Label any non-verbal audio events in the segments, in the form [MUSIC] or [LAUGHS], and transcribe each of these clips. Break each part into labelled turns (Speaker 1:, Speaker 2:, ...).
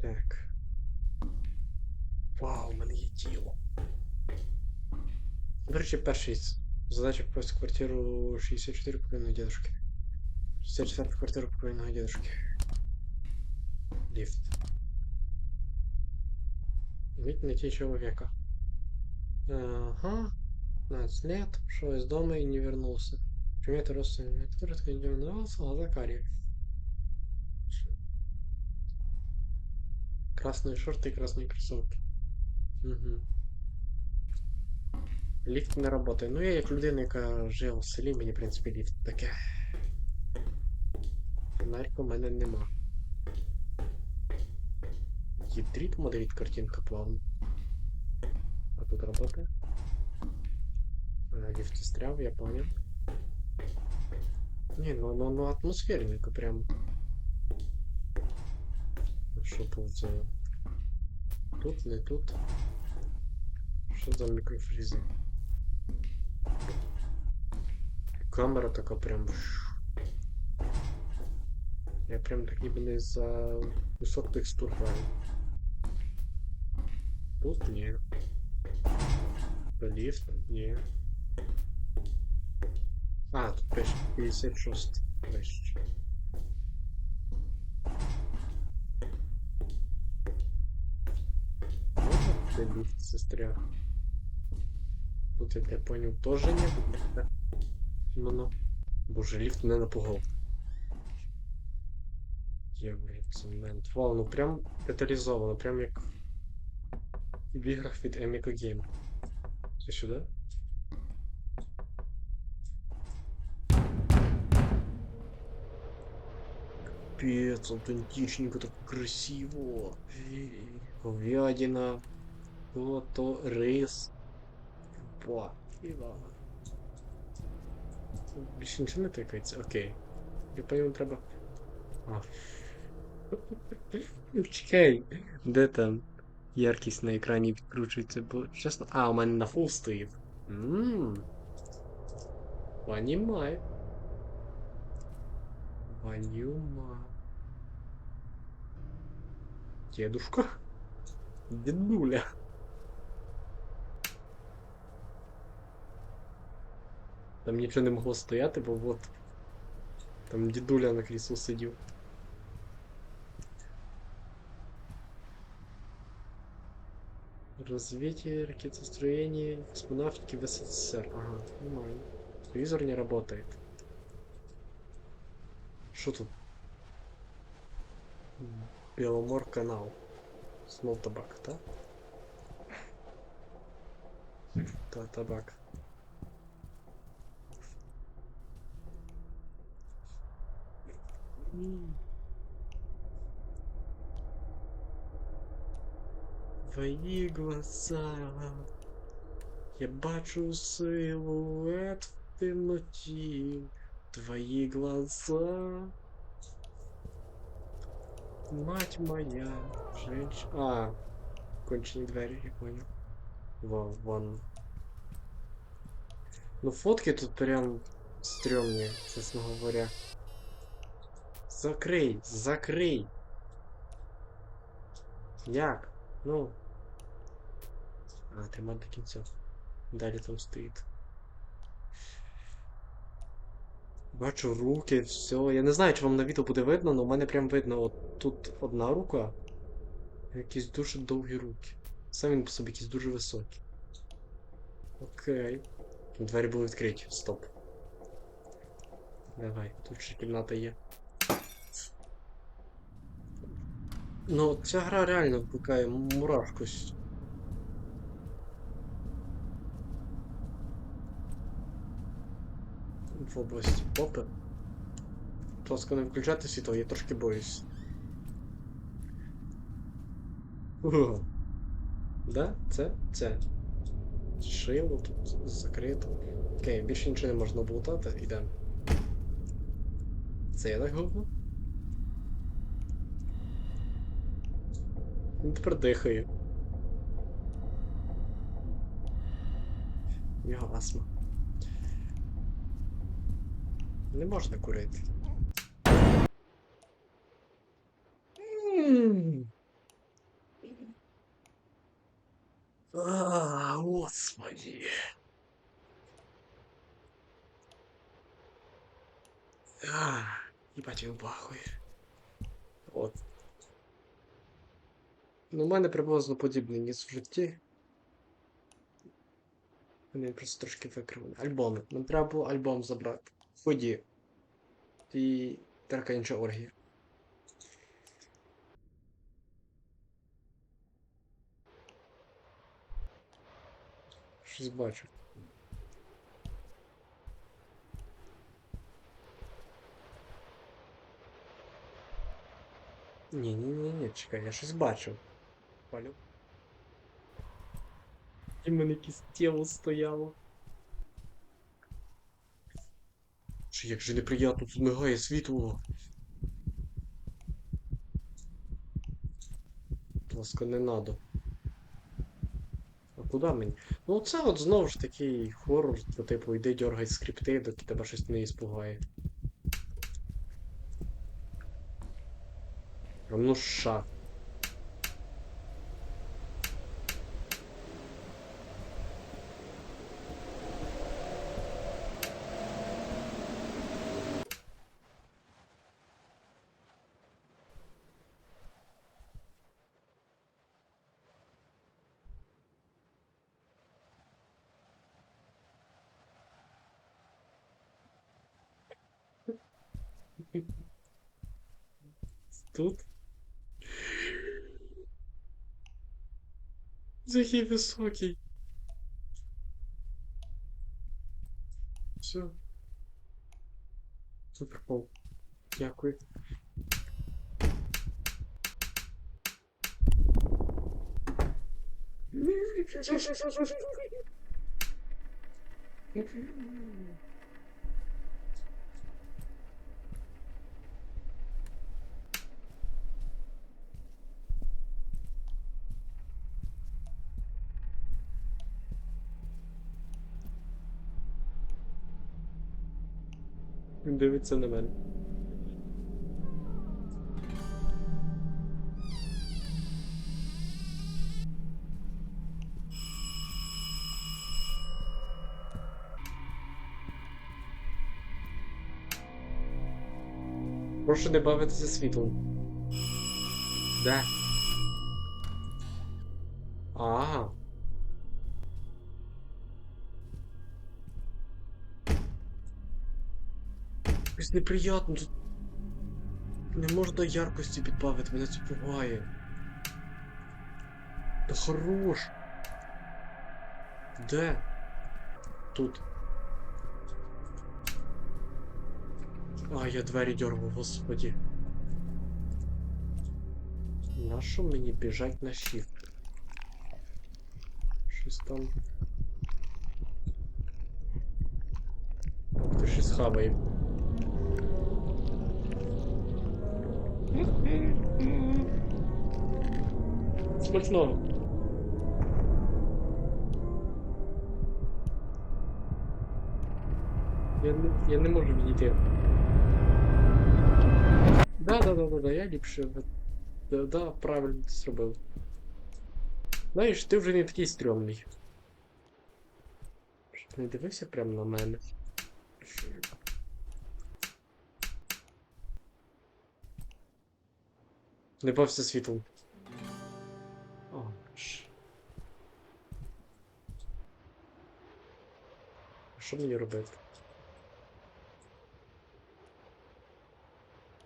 Speaker 1: Так. Вау, у мене є тіло. До речі, перший задача попасть квартиру 64 покойного дедушки. 64 квартиру покойного дедушки. Лифт. Ведь найти человека. Ага. 15 лет, ушел из дома и не вернулся. Примета родственника, который не вернулся, глаза карие. Красные шорты и красные кроссовки. Угу. Ліфт не працює. Ну, я як людина, яка жила в селі, мені, в принципі, ліфт таке. Фонарика в мене нема. Ядрит моделит картинка плавно. А тут работает? А, лифт застрял, я понял. Не, ну, ну, ну атмосферненько прям. Що тут за... Тут, не тут. Що за мікрофрізи? Камера така прям. Я прям так ніби не за кусок текстур граю. Тут ні. Ліфт, ні. А, тут пише 56 вище. Можна це ліфт застряг? Тут, як я понял, тоже не буде. Ну ну. Боже, ліфт не напугав. Євро, цемент. Вау, ну прям деталізовано, прям як в іграх від Amico Game. Це сюди? Капец, аутентичненько, так красиво. Говядина. То, то рис. Ба. Іва. Більше нічого не тикається? Окей. Я понял, треба. А. [LAUGHS] Чекай, де там яркість на екрані відкручується, бо чесно. А, у мене на фул стоїть. Ммм. Понімаю. Ванюма. Дедушка? Дедуля. Там нічого не могло стояти, бо вот. Там дедуля на кріслу сидів. Развитие ракетостроения космонавтики в СССР. Ага, понимаю. Телевизор не работает. Что тут? Беломор канал. Снова табак, да? [LAUGHS] Да, табак. Твої глаза. Я бачу силует в темноті. Твои глаза. Мать моя. Женщина. А, кончені двері, я понял. Во, вон. Ну фотки тут прям стрёмные, честно говоря. Закрий, закрий. Як? Ну. А, тримай до кінця. Далі там стоїть. Бачу руки, все. Я не знаю, чи вам на відео буде видно, але у мене прям видно от тут одна рука. Якісь дуже довгі руки. Сам він по собі якийсь дуже високий. Окей. Двері були відкриті. Стоп. Давай, тут ще кімната є. Ну, ця гра реально викликає мурашку. В області попи. Будь не включайте світло, я трошки боюсь. О. Да? Це? Це. Шило тут закрито. Окей, більше нічого не можна облутати, ідемо. Це я так говорю? Він тепер дихає. У нього астма. Не можна курити. А, господи. А, ебать, он пахует. Ну, у мене приблизно подібний ніс в житті. Він просто трошки викривлений. Альбоми. Нам треба було альбом забрати. Ході. І така інша оргія. Щось бачу. Ні, ні, ні, ні, чекай, я щось бачив. Палю. І в мене якесь тіло стояло. Що як же неприємно тут мигає світло. Будь ласка, не надо. А куди мені? Ну це от знову ж такий хоррор, по типу йди дергай скрипти, доки тебе щось не іспугає. Ну ша. Тут? Який високий. Все. Супер пол. Дякую. Він [LAUGHS] дивиться на мене. Прошу не бавитися світлом. Де? Якось неприємно тут. Не можна яркості підбавити, мене це пугає. Та хорош. Де? Тут. А, я двері дергав, господі. Нащо мені біжать на shift? Щось там. Ти щось хаває. Смачного. Я не, я не можу відійти. Да, да, да, да, да, я ліпше. Да, да, правильно ти зробив. Знаєш, ти вже не такий стрьомний. Щоб не дивився прямо на мене. Не бався світлом. О, ш. Що мені робити?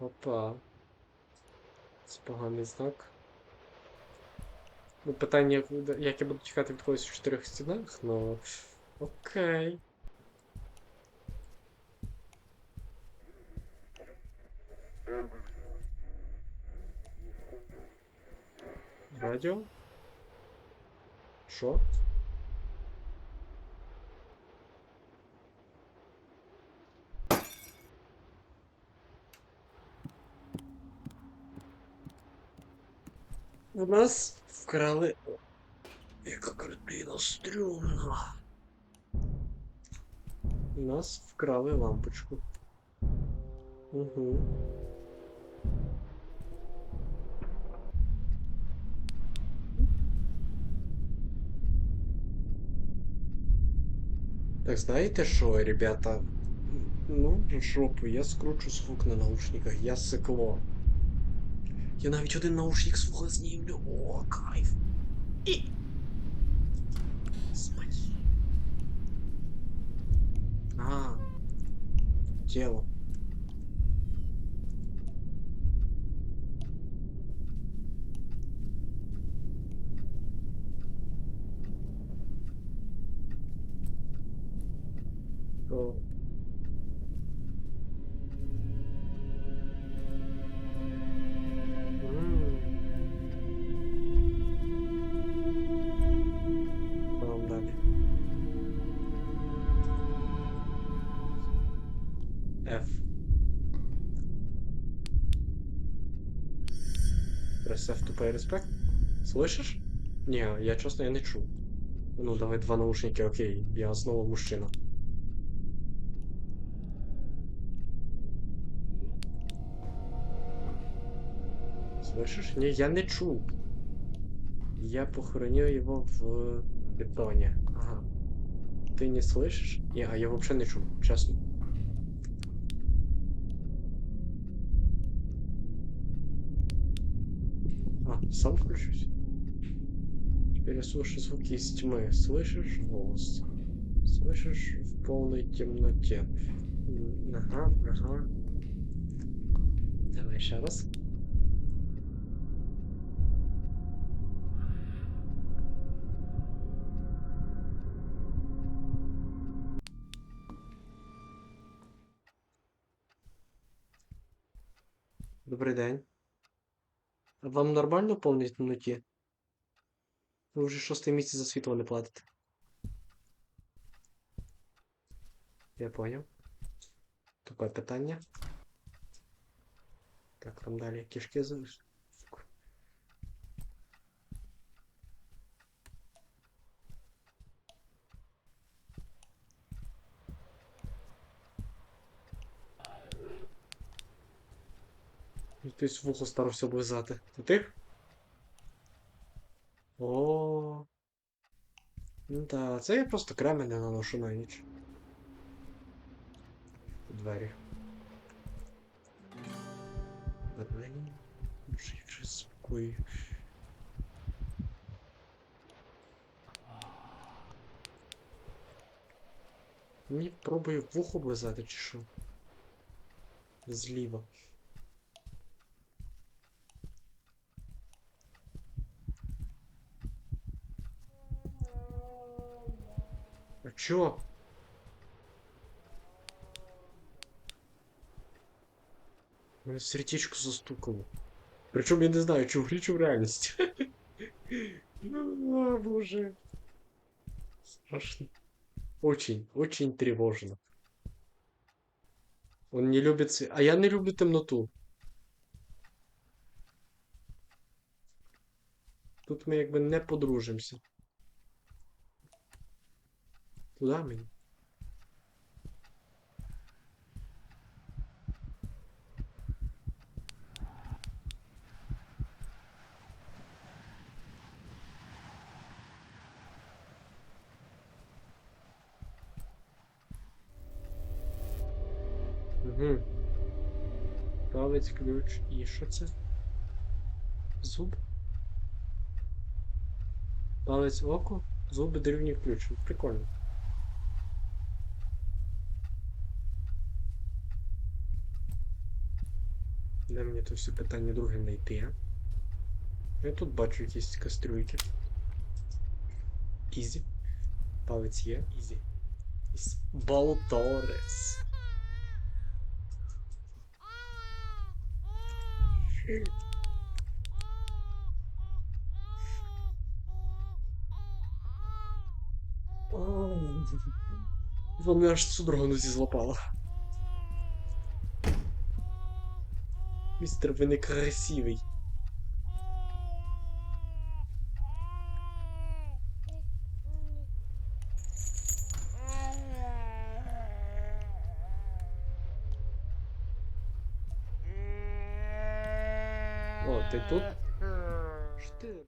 Speaker 1: Опа. Це поганий знак. Ну, питання, як, як я буду тікати від когось в чотирьох стінах, ну. Окей. Радіо? Що? У нас вкрали. Яка картина стрьомна. У нас вкрали лампочку. Угу. Так знаєте що, ребята? Ну, в жопу, я скручу звук на наушниках, я сикло. Я навіть один наушник свого знімлю. О, кайф. І... Смачно. А, тело. Прess F to pay respect. Слышишь? Не, я честно, я не чу. Ну, давай два наушники, окей. Я снова мужчина. Слышишь? Не, я не чу. Я похоронил его в бетоне. Ага. Ты не слышишь? Не, а я вообще не чу, честно. сам включусь. Теперь я слышу звуки из тьмы. Слышишь голос? Слышишь в полной темноте? М, Ага, ага. Давай еще раз. Добрий день. А вам нормально в повній темноті? Ви вже шостий місяць за світло не платите. Я поняв. Тупе питання. Так, там далі кишки залиш. Хтось вухо старався облизати. Це ти? О. Ну та, це я просто кремень не наношу на ніч. Двері. Двері. Може, же. Мені пробує вухо облизати чи що? Зліва. Чё? Мене сердечко застукало. Причем я не знаю, чи в в реальності. [LAUGHS] Ну, боже. Страшно. Очень, очень тревожно. Он не любит. А я не люблю темноту. Тут ми якби не подружимося. Куда мені? Угу. Палець, ключ і що це? Зуб? Палець око, зуби деревні ключ. Прикольно. Де мені то все питання друге знайти. Я тут бачу якісь кастрюльки. Ізі. Палець є, ізі. Із Болторес. Вони аж судорога нозі злопала. Мистер, вы некрасивый. О, ты тут? Что ты?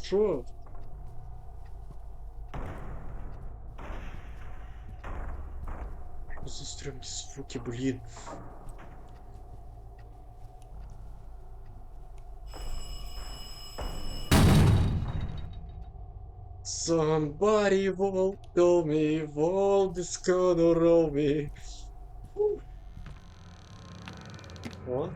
Speaker 1: Що? же, суки, блин. Somebody will tell me, won't gonna roll me. What?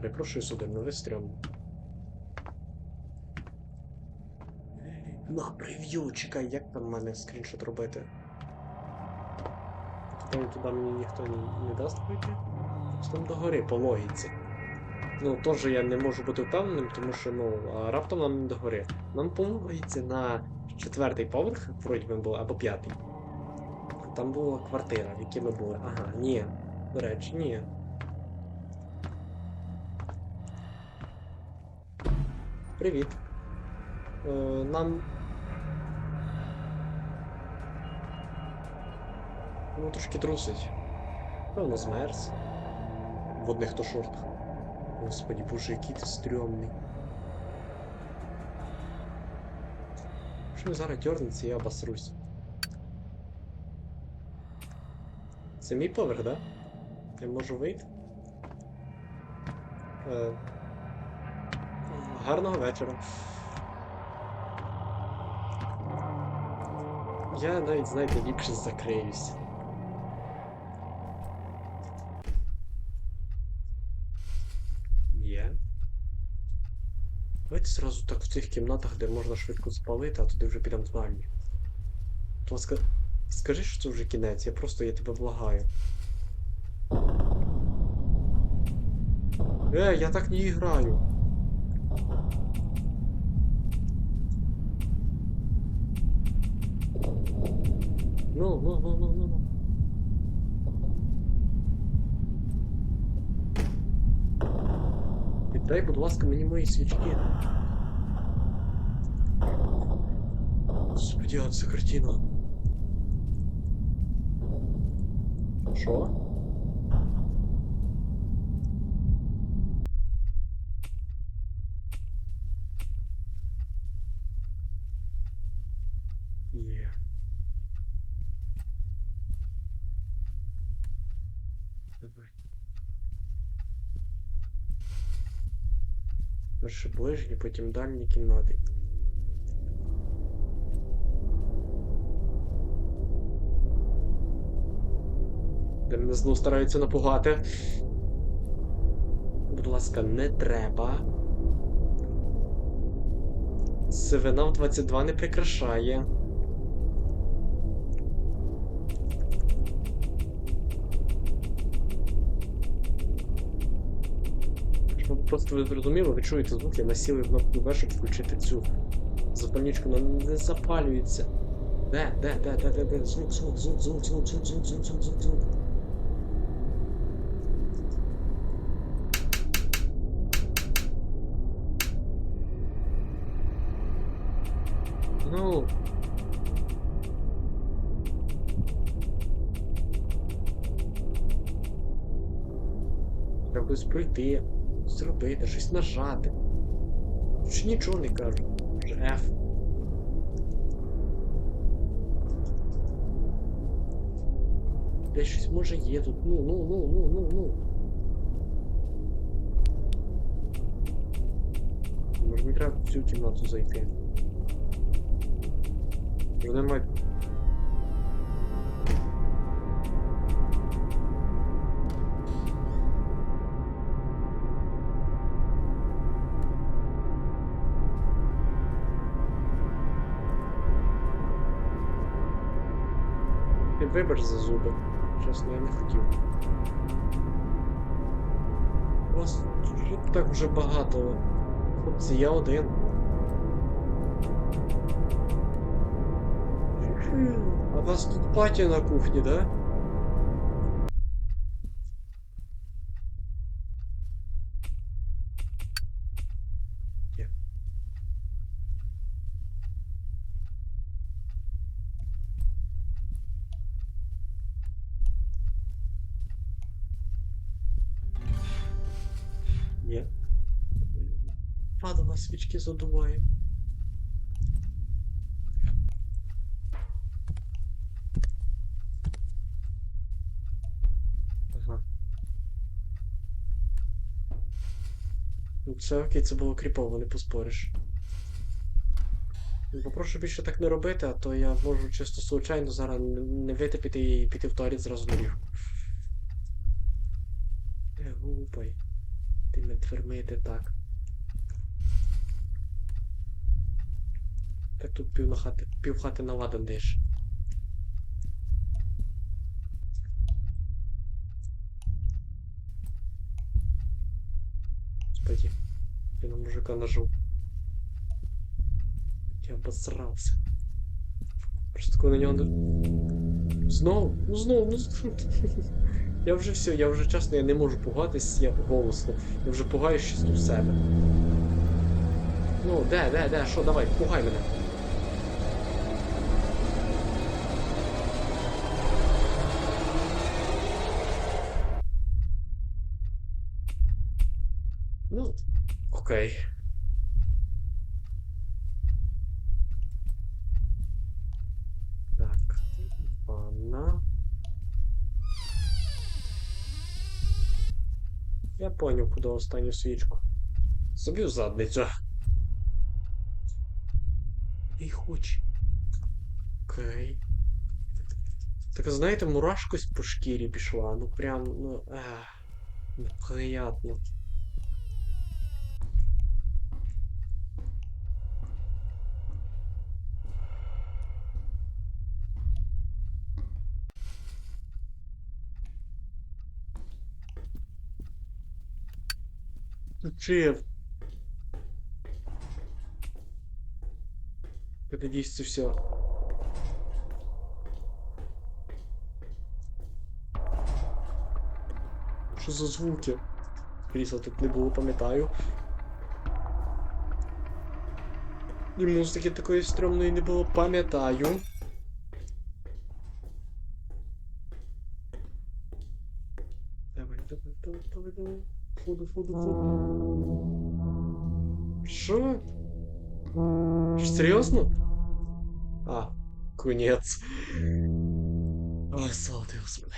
Speaker 1: Перепрошую сударь, ну ви стрьомно. На прев'ю, чекай, як там в мене скріншот робити? Туди, туди мені ніхто не, не дасть пройти? Там догори по логіці. Ну, теж я не можу бути впевненим, тому що, ну, раптом нам не догори. Нам по логіці на четвертий поверх, вроді би було, або п'ятий. Там була квартира, в якій ми були. Ага, ні. До речі, ні. Привіт. Е, нам. Ну, трошки трусить. Певно, змерз. В одних то шортах. Господи, боже, який ти стрьомний. Якщо він зараз дернеться, я обосрусь. Це мій поверх, да? Я можу вийти? Е... Гарного вечора. Я навіть, знаєте, ліпше закриюсь. Є. Давайте зразу так в цих кімнатах, де можна швидко спалити, а туди вже підемо в дальні. То ска... скажи, що це вже кінець, я просто я тебе благаю. Е, я так не граю. Ну, ну, ну, ну, ну, ну. Віддай, будь ласка, мені мої свічки. Господи, а це картина. Що? Перше ближні, потім дальні кімнати. Де мене знову стараються напугати. Будь ласка, не треба. Сивина в 22 не прикрашає. Просто ви зрозуміли, ви чуєте звук, я насіли кнопку В, щоб включити цю запальничку, вона не запалюється. Де, де, де, де, де, де, звук, звук, звук, звук, звук, звук, звук, звук, звук, звук, звук. Ну. Треба пройти, зробити, щось нажати. Чи нічого не кажу. Вже F. Десь щось може є тут. Ну, ну, ну, ну, ну, ну. Може мені треба в цю кімнату зайти. Вони мають. Вибач за зуби. Чесно, я не хотів. У вас тут так вже багато. Хлопці, я один. А у вас тут паті на кухні, да? Падала, свічки задуває. Ага. Ну це окей, це було кріпово, не поспориш. Ну, Попрошу більше так не робити, а то я можу чисто случайно зараз не- не витипіти і піти в туалет зразу на ріг. Е, гупай. Тими дверми ти так. Так тут пів на хати, пів хати на ладан даєш. Господи, я на мужика нажал. Я обосрался. Просто коли на нього. Знову? Ну знову, ну знову. [LAUGHS] Я вже все, я вже чесно, я не можу пугатись, я голосно. Я вже пугаюсь чисто в себе. Ну, де, де, де, що, давай, пугай мене. окей. Так, ванна. Я поняв, куди останню свічку. Собі в задницю. І хоч. Окей. Так знаєте, мурашкость по шкірі пішла. Ну прям, ну. Ах, неприятно. Включив. Я надеюсь, це все. Що за звуки? Крісла тут не було, пам'ятаю. І музики такої стрьомної не було, пам'ятаю. Фуду. Що? Серйозно? А, конець. Ой, слава Господи.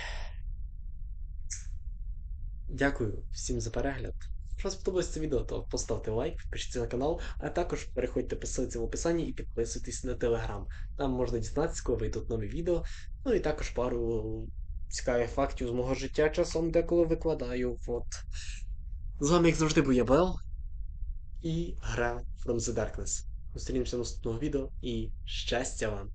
Speaker 1: Дякую всім за перегляд. Якщо сподобалось це відео, то поставте лайк, підпишіться на канал, а також переходьте по ссылці в описанні і підписуйтесь на телеграм. Там можна дізнатися, коли вийдуть нові відео. Ну і також пару цікавих фактів з мого життя часом деколи викладаю. От. З вами, як завжди, був я Бел і гра From the Darkness. Зустрінемося в наступного відео і щастя вам!